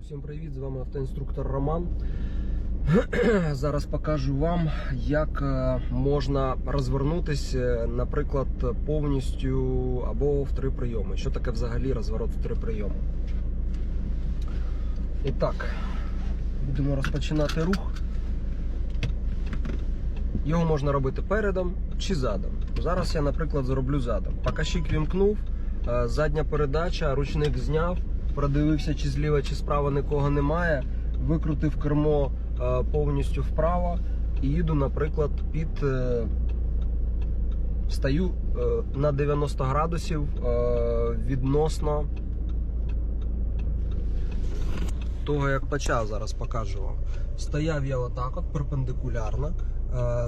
Усім привіт! З вами автоінструктор Роман. Зараз покажу вам, як е, можна розвернутися, наприклад, повністю або в три прийоми. Що таке взагалі розворот в три прийоми? І так, будемо розпочинати рух. Його можна робити передом чи задом. Зараз я, наприклад, зроблю задом. Покащик вімкнув, е, задня передача, ручник зняв, продивився, чи зліва, чи справа нікого немає. Викрутив кермо е, повністю вправо і їду, наприклад, під. е, Стаю е, на 90 градусів відносно того, як почав, зараз покажу вам. Стояв я отак, от перпендикулярно,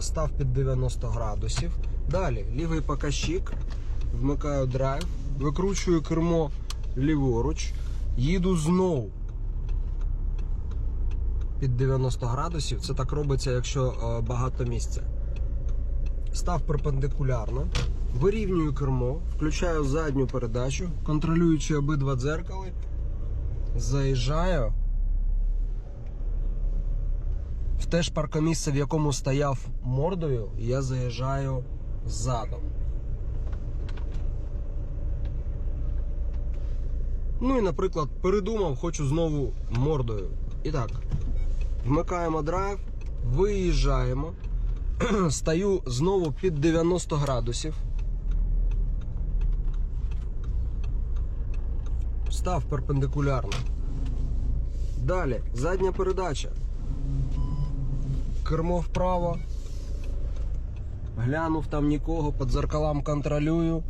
став під 90 градусів. Далі лівий показчик, вмикаю драйв, викручую кермо ліворуч, їду знову під 90 градусів. Це так робиться, якщо е, багато місця. Став перпендикулярно, вирівнюю кермо, включаю задню передачу, контролюючи обидва дзеркали, заїжджаю в те ж паркомісце, в якому стояв мордою, я заїжджаю задом. Ну і, наприклад, передумав, хочу знову мордою. І так, вмикаємо драйв, виїжджаємо, стаю знову під 90 градусів. Став перпендикулярно. Далі, задня передача. Кермо вправо. Глянув там нікого, під зеркалам контролюю.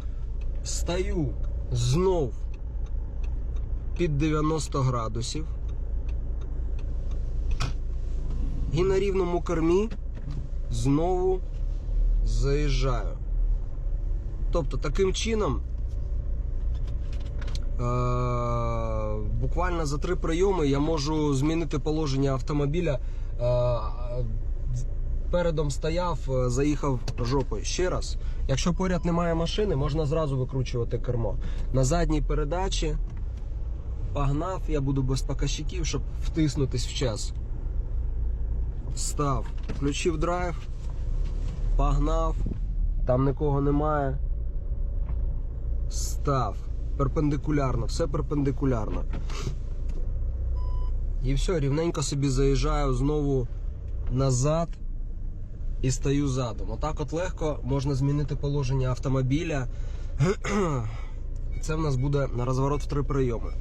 Стаю знов під 90 градусів. І на рівному кермі знову заїжджаю. Тобто таким чином е, буквально за три прийоми я можу змінити положення автомобіля. Е, передом стояв, е, заїхав жопою. Ще раз, якщо поряд немає машини, можна зразу викручувати кермо. На задній передачі погнав, я буду без показчиків, щоб втиснутись в час. Став, включив драйв, погнав, там нікого немає. Став. Перпендикулярно, все перпендикулярно. І все, рівненько собі заїжджаю знову назад і стою задом. Отак от легко можна змінити положення автомобіля. Це в нас буде на розворот в три прийоми.